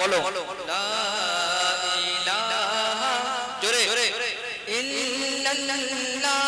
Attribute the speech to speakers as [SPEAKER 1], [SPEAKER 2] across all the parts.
[SPEAKER 1] বলো। জোরে। জোরে।
[SPEAKER 2] आप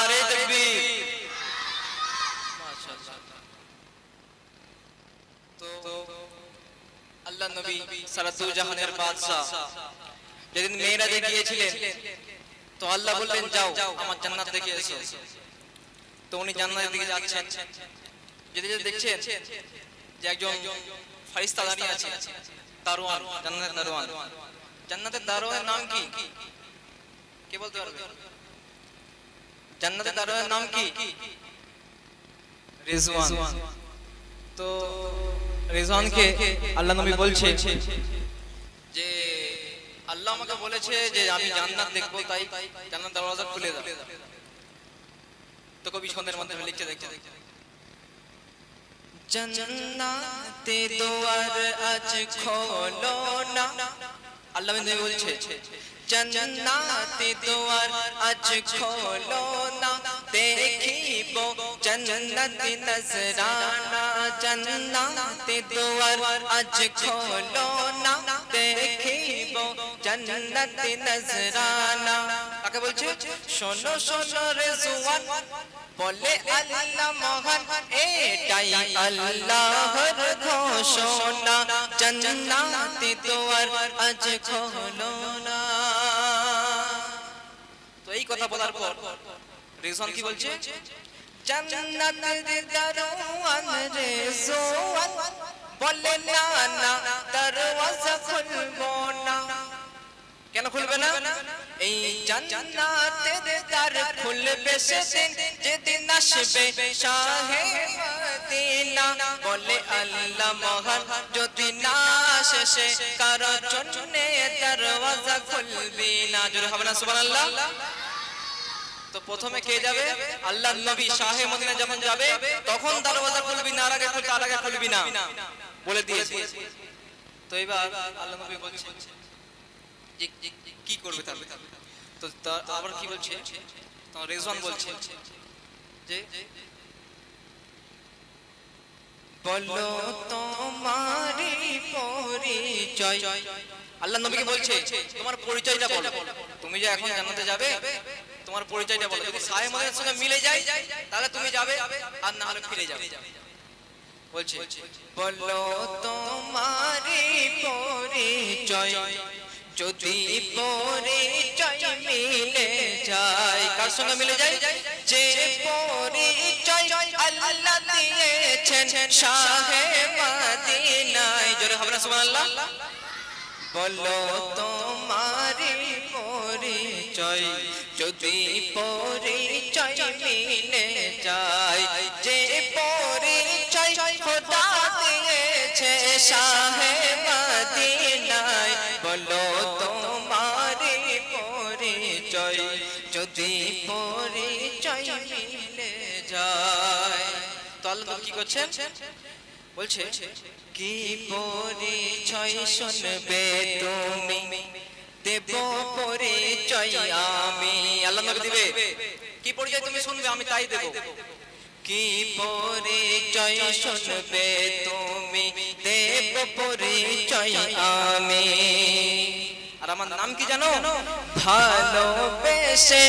[SPEAKER 1] আল্লাহ নবী সারাতু জাহানের বাদশা যেদিন মেয়েরা গিয়েছিলেন তো আল্লাহ বললেন, যাও, আমার জান্নাত দেখে এসো। তো উনি জান্নাতের দিকে যাচ্ছেন। যেতে যেতে দেখছেন যে একজন ফারিস্তা দাঁড়িয়ে আছে, দারোয়ান, জান্নাতের দারোয়ান। জান্নাতের দারোয়ানের নাম কি? কে বলতে পারবে? জান্নাতের দারোয়ানের নাম কি? রিজওয়ান। তো রিজওয়ানকে আল্লাহ নবী বলছে যে আল্লাহ আমাকে বলেছে যে আমি জান্নাত দেখব তাই জান্নাত দরওয়াজা খুলে দাও। তো কবি ছন্দের মাধ্যমে লিখতে দেখতে
[SPEAKER 2] জন্নাতে দুয়ার আজ খোলো না।
[SPEAKER 1] আল্লাহ নবী বলছে
[SPEAKER 2] জন্নাতে দুয়ার আজ খোলো না। দেখিব জন্নতি নজরানা জন্নাতে দুয়ার আজ খোলো না দেখিব জন্নতি নজরানা
[SPEAKER 1] কাকে বলছে
[SPEAKER 2] শোনো শোনো রে জুয়ান বলে আল্লাহ মহান এটাই আল্লাহর ঘোষণা জান্নাতে দুয়ার আজ খোলো না
[SPEAKER 1] তো এই কথা বলার পর রিজওয়ান কি বলছে
[SPEAKER 2] জান্নাতের দারোয়ান রে জুয়ান। বলে, না দরওয়াজা খুলবো না।
[SPEAKER 1] কেন খুলবে না?
[SPEAKER 2] এই জান্নাতের দ্বার খুলবে সেদিন, যেদিন আসবে শাহে মদিনা। বলে, আল্লাহ মহান, যদি না শেষে কারও জন্য দরওয়াজা খুলবি না।
[SPEAKER 1] জোরে হবে না, সুবহানাল্লাহ। তো প্রথমে কে যাবে? আল্লাহ নবী শাহে মদিনা যখন যাবে তখন দরওয়াজা খুলবি না আর আগে খুলবি তার আগে খুলবি না। বলে দিয়েছে। তো এবার আল্লাহ নবী বলছে যে কি করবে তাহলে তো আবার কি বলছে? তো রেজওয়ান বলছে যে
[SPEAKER 2] বলো তোমারি পরিচয়।
[SPEAKER 1] আল্লাহ নবীকে বলছে তোমার পরিচয়টা বলো। তুমি যে এখন জান্নাতে যাবে তোমার পরিচয়টা বলো যদি সাহেব মদিনার সঙ্গে মিলে যায় তাহলে তুমি যাবে আর না হলে ফিরে যাবে। বলছে।
[SPEAKER 2] বলো তোমারি পরিচয় যদি পরিচয় মিলে যায়
[SPEAKER 1] কার সঙ্গে মিলে যায়
[SPEAKER 2] যে পরিচয় আল্লাহ দিয়েছেন শাহে মদিনায়।
[SPEAKER 1] জোরে হবে না সুবহানাল্লাহ।
[SPEAKER 2] বলো তোমারি পরিচয় যদি পরিচয় মিলে যে পরিচয় খোদা দিয়েছে শাহে মদিনায়, বলো তোমারি পরিচয়, যদি পরিচয় মিলে যায়।
[SPEAKER 1] তো আল্লাহ নবী কি করছেন? বলছে,
[SPEAKER 2] কি পরিচয় শুনবে তুমি? দেব পরিচয় আমি।
[SPEAKER 1] আল্লাহ নবী দিবে? কি পরিচয় তুমি শুনবে? আমি তাই দেব।
[SPEAKER 2] কি পরিচয় শুনবে তুমি? দেব পরিচয় আমি।
[SPEAKER 1] আর আমার নাম কি জানো?
[SPEAKER 2] ভালোবেসে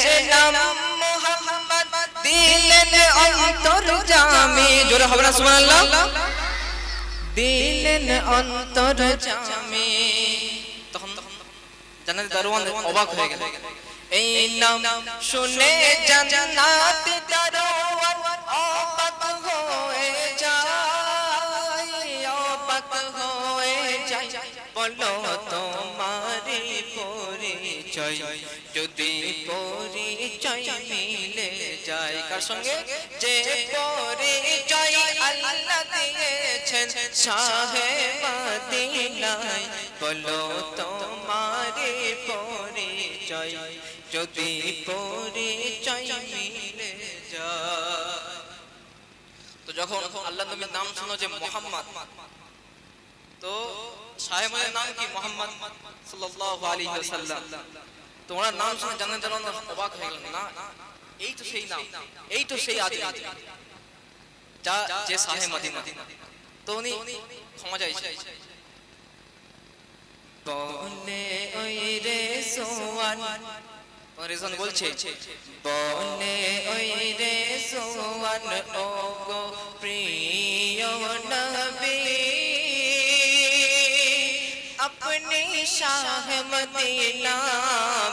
[SPEAKER 1] জোরে হবে না, সুবহানাল্লাহ?
[SPEAKER 2] দিলেন অন্তর জামি।
[SPEAKER 1] জান্নাতের দারোয়ান অবাক হয়ে গেল।
[SPEAKER 2] এই নাম শুনে জান্নাতে দারোয়ান অবাক হয়ে যায় অবাক হয়ে যায়। বলো তোমারি পরিচয় যদি পরিচয় মিলে যায়। কার সঙ্গে? যে পরিচয় আল্লাহ দিয়েছেন শাহে মদিনায়। বলো তোমারি পরিচয় যদি পরিচয় মিলে যায়।
[SPEAKER 1] তো যখন আল্লাহ নবীর নাম শুনো যে মোহাম্মদ তো সাহেবের নাম কি? মোহাম্মদ সাল্লাল্লাহু আলাইহি ওয়াসাল্লাম। তো ওনার নাম শুনে জানেন জানেন অবাক হয়ে গেলেন না এই তো সেই নাম এই তো সেই আদি যা যে সাহেব মদিনা তো উনি ক্ষমা চাইছে
[SPEAKER 2] বলে ওই রে সোয়ান
[SPEAKER 1] রেজন বলছে
[SPEAKER 2] বলে ওই রে সোয়ান ও গো প্রিয় নবী अपनी शाह मदीना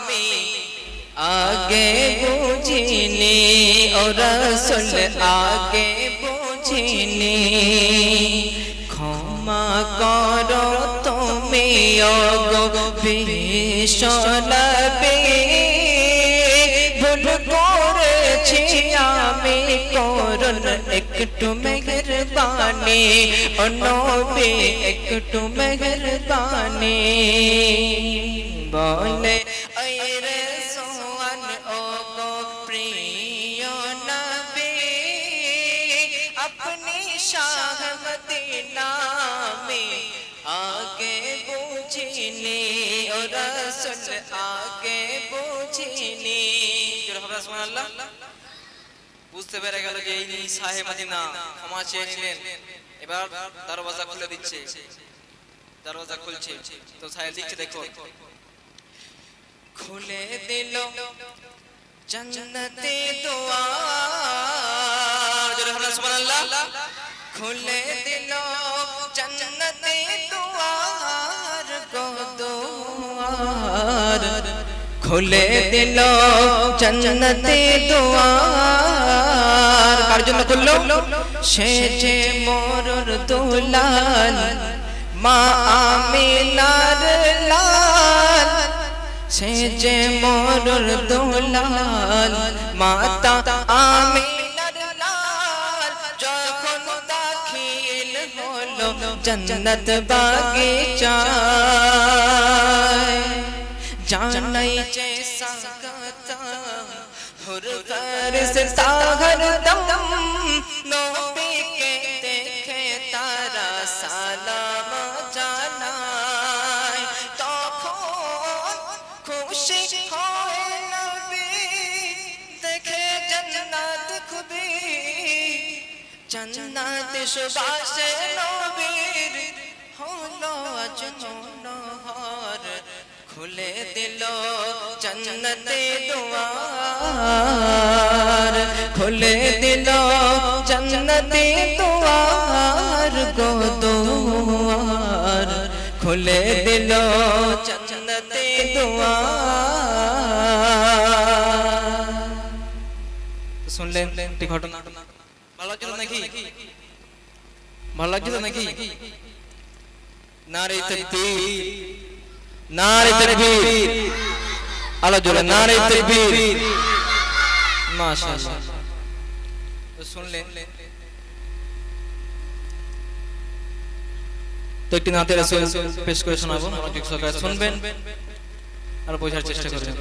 [SPEAKER 2] में আগে বুঝিনি ওরা রসুল, আগে বুঝিনি। ক্ষমা কর তুমি অগবিষলাবে ভুল করেছি আমি করুন একটু মেহরবানি। অনবে একটু মেহরবানি। বলে मदीना में आगे बुझने और रसूल आगे बुझने
[SPEAKER 1] জোরে হবে না সুবহানাল্লাহ বুঝতে পেরে গেল যে ইনি সাহেব মদিনা ক্ষমা চেয়ে নিলেন এবার দরওয়াজা খুলে দিচ্ছে দরওয়াজা খুলছে তো সাহেব লিখছে দেখো
[SPEAKER 2] খুলে দিল জন্নতে দুয়ার
[SPEAKER 1] জোরে হবে না সুবহানাল্লাহ
[SPEAKER 2] খুলে দিল জন্নতে দুয়ার গো দুয়ার খুলে দিল জন্নতে দুয়ার কার জন্য খুললো সে যে মোরর দুলাল মা আমিনার লাল সে যে মোরর দুলাল মাতা আমিনার হলো বাগে বাগিচায় জানাই চে সাগতা হুর তার সে তাহর নবী জান্নাত সুবাসে নবীর হলো আজ নহর খুলে দিল জন্নতে দুয়ার। খুলে দিল জন্নতে দুয়ার গো দুয়ার। খুলে দিল জন্নতে দুয়ার।
[SPEAKER 1] শুনলেন একটি ঘটনা? লাগছিল নাকি? ভালো লাগছিল নাকি? নারে তাকবীর। নারে তাকবীর। আলো জোরে নারে তাকবীর। মাশাআল্লাহ। তো শুনলেন তো একটি নাতের রাসূল পেশ করে শোনাবো। শুনবেন। আর বোঝার চেষ্টা করবেন।